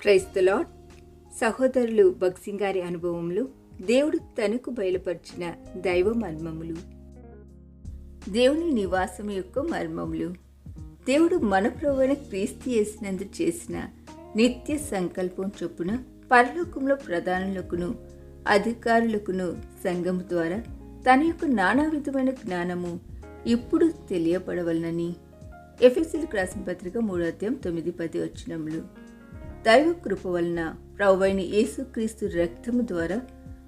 క్రైస్తలాడ్ సహోదరులు భక్సింగ్ గారి అనుభవములు దేవుడు తనకు బయలుపరిచిన దైవ మర్మములు. దేవుని నివాసం యొక్క మర్మములు. దేవుడు మన ప్రభువైన క్రీస్తు చేసినందు చేసిన నిత్య సంకల్పం చొప్పున పరలోకంలో ప్రధానులకును అధికారులకును సంఘము ద్వారా తన యొక్క నానా విధమైన జ్ఞానము ఇప్పుడు తెలియపడవలనని. ఎఫ్ఎస్సీలకు రాసిన పత్రిక మూడో అధ్యాయం తొమ్మిది పది వచ్చినములు దైవ కృప వలన ప్రభువైన యేసుక్రీస్తు రక్తము ద్వారా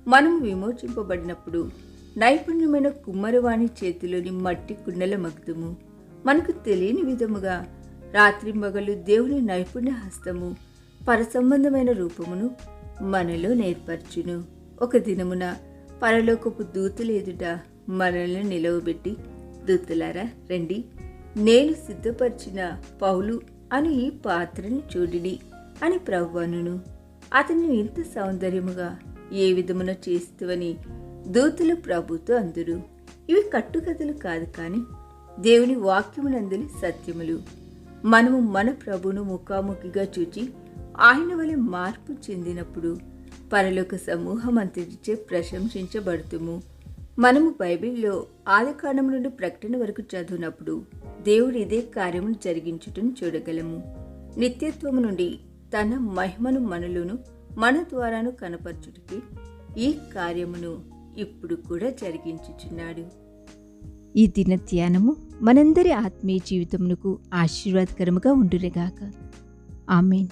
మనం విమోచింపబడినప్పుడు నైపుణ్యమైన కుమ్మరివాణి చేతిలోని మట్టి కుండల మగ్ధము మనకు తెలియని విధముగా రాత్రింబగలు దేవుని నైపుణ్య హస్తము పరసంబంధమైన రూపమును మనలో నేర్పరచును. ఒక దినమున పరలోకపు దూతలేదుట ఎదుట మనల్ని నిలవబెట్టి దూతలారా రండి. నేను సిద్ధపరిచిన పౌలు అని ఈ పాత్రను చూడిడి అని ప్రభువనును అతన్ని ఇంత సౌందర్యముగా ఏ విధమున చేస్తువని దూతలు ప్రభుతో అందురు. ఇవి కట్టుకథలు కాదు కానీ దేవుని వాక్యమునందుని సత్యములు. మనము మన ప్రభును ముఖాముఖిగా చూచి ఆయన వలె మార్పు చెందినప్పుడు పరలోక సమూహం అంతటిచే ప్రశంసించబడుతుము. మనము బైబిల్లో ఆదికాండం నుండి ప్రకటన వరకు చదివినప్పుడు దేవుడు ఇదే కార్యమును జరిగించుటను చూడగలము. నిత్యత్వము నుండి తన మహిమను మనలోను మన ద్వారాను కనపరచుటకి ఈ కార్యమును ఇప్పుడు కూడా జరిగించుచున్నాడు. ఈ దిన ధ్యానము మనందరి ఆత్మీయ జీవితమునకు ఆశీర్వాదకరముగా ఉండునిగాక. ఆమెన్.